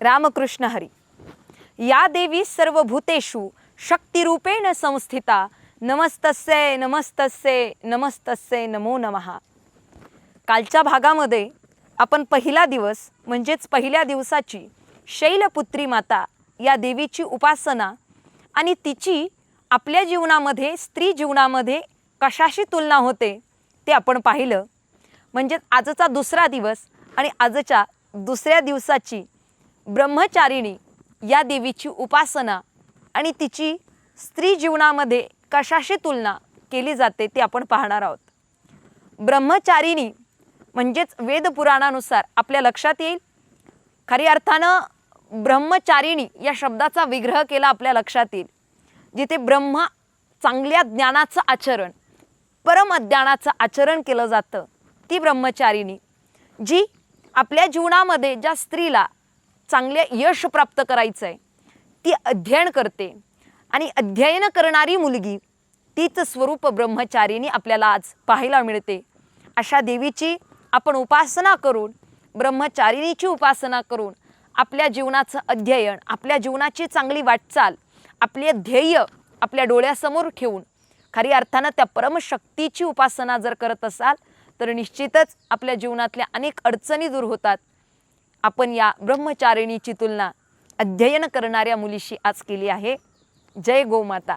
रामकृष्ण हरी. या देवी सर्व भूतेषु शक्तिरूपेण संस्थिता. नमस्तस्ये नमस्तस्ये नमस्तस्ये नमो नमः. कालच्या भागामध्ये आपण पहिला दिवस म्हणजेच पहिल्या दिवसाची शैलपुत्री माता या देवीची उपासना आणि तिची आपल्या जीवनामध्ये स्त्री जीवनामध्ये कशाशी तुलना होते ते आपण पाहिलं. म्हणजेच आजचा दुसरा दिवस आणि आजच्या दुसऱ्या दिवसाची ब्रह्मचारिणी या देवीची उपासना आणि तिची स्त्री जीवनामध्ये कशाशी तुलना केली जाते ते आपण पाहणार आहोत. ब्रह्मचारिणी म्हणजेच वेदपुराणानुसार आपल्या लक्षात येईल. खरी अर्थानं ब्रह्मचारिणी या शब्दाचा विग्रह केला आपल्या लक्षात येईल. जिथे ब्रह्म चांगल्या ज्ञानाचं आचरण परमज्ञानाचं आचरण केलं जातं ती ब्रह्मचारिणी जी आपल्या जीवनामध्ये ज्या स्त्रीला चांगले यश प्राप्त करायचं आहे ती अध्ययन करते. आणि अध्ययन करणारी मुलगी तीच स्वरूप ब्रह्मचारिणी आपल्याला आज पाहायला मिळते. अशा देवीची आपण उपासना करून ब्रह्मचारिणीची उपासना करून आपल्या जीवनाचं अध्ययन आपल्या जीवनाची चांगली वाटचाल आपले ध्येय आपल्या डोळ्यासमोर ठेवून खरी अर्थानं त्या परमशक्तीची उपासना जर करत असाल तर निश्चितच आपल्या जीवनातल्या अनेक अडचणी दूर होतात. आपण या ब्रह्मचारिणीची तुलना अध्ययन करणाऱ्या मुलीशी आज केली आहे. जय गोमाता.